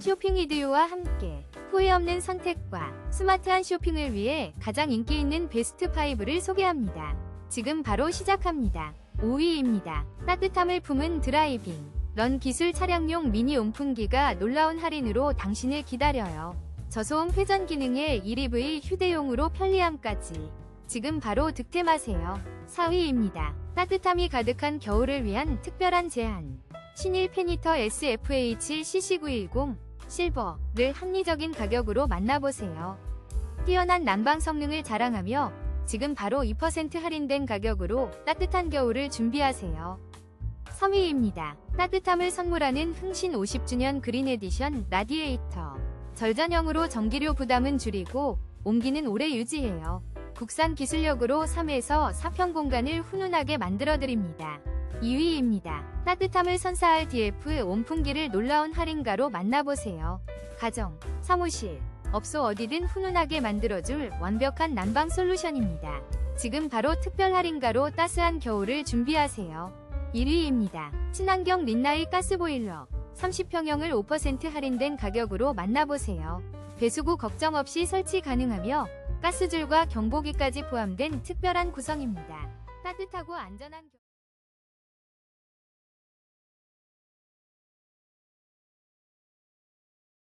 쇼핑 이디오와 함께 후회 없는 선택과 스마트한 쇼핑을 위해 가장 인기 있는 베스트 5를 소개합니다. 지금 바로 시작합니다. 5위입니다. 따뜻함을 품은 드라이빙. 런 기술 차량용 미니 온풍기가 놀라운 할인으로 당신을 기다려요. 저소음 회전 기능에 1EV 휴대용으로 편리함까지. 지금 바로 득템하세요. 4위입니다. 따뜻함이 가득한 겨울을 위한 특별한 제안. 신일 페니터 SFH CC910 실버를 합리적인 가격으로 만나보세요. 뛰어난 난방 성능을 자랑하며 지금 바로 2% 할인된 가격으로 따뜻한 겨울을 준비하세요. 3위입니다. 따뜻함을 선물하는 흥신 50주년 그린 에디션 라디에이터. 절전형으로 전기료 부담은 줄이고 온기는 오래 유지해요. 국산 기술력으로 3에서 4평 공간을 훈훈하게 만들어드립니다. 2위입니다. 따뜻함을 선사할 DF 온풍기를 놀라운 할인가로 만나보세요. 가정, 사무실, 업소 어디든 훈훈하게 만들어줄 완벽한 난방 솔루션입니다. 지금 바로 특별 할인가로 따스한 겨울을 준비하세요. 1위입니다. 친환경 린나이 가스보일러 30평형을 5% 할인된 가격으로 만나보세요. 배수구 걱정 없이 설치 가능하며 가스줄과 경보기까지 포함된 특별한 구성입니다. 따뜻하고 안전한 겨-